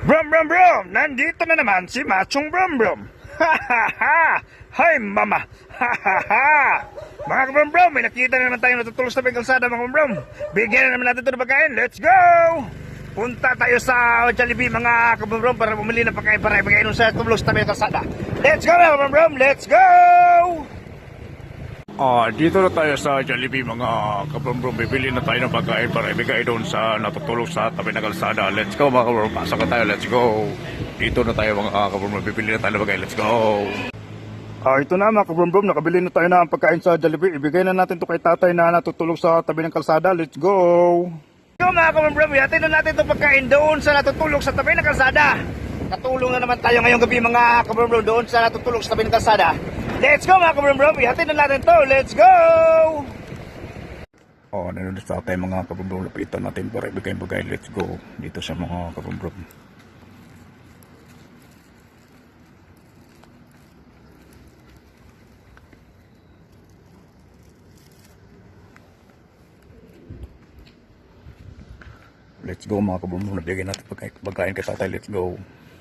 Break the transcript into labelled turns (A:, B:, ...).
A: Brum brum brum! Nandito na naman si Machong Brum Brum! Ha ha ha! Hi mama! Ha ha ha! Mga kabrum brum, may nakita na naman tayo natutulog sa kalsada mga brum. Bigyan na naman natin ito ng pagkain. Let's go! Punta tayo sa Jollibee mga kabrum brum para bumili ng pagkain para ibigay sa sa may kalsada. Let's go mga kabrum brum! Let's go! Ah, dito na tayo sa Jollibee mga kabrum-brum. Bibili na tayo ng pagkain para ibigay doon sa natutulog sa tabi ng kalsada. Let's go mga kabrum. Pasok na tayo. Let's go. Dito na tayo mga kabrum-brum. Bibili na tayo ng pagkain. Let's go. Ah, ito na mga kabrum-brum. Nakabili na tayo ng pagkain sa Jollibee. Ibigay na natin to kay tatay na natutulog sa tabi ng kalsada. Let's go. Yo mga kabrum-brum. Ihatid na natin itong pagkain doon sa natutulog sa tabi ng kalsada. Katulong na naman tayo ngayong gabi mga kabrum-brum doon sa natutulog sa tabi ng kalsada. Let's go mga kabrum-brum. Ihatid na natin to. Let's go. Oh, nanonood sa tayo mga kabrum-brum. Lapitan natin para ibigay yung pagkain. Let's go. Dito sa mga kabrum-brum. Let's go mga kabrum-brum. Nabigyan natin pagkain kay tatay. Let's go.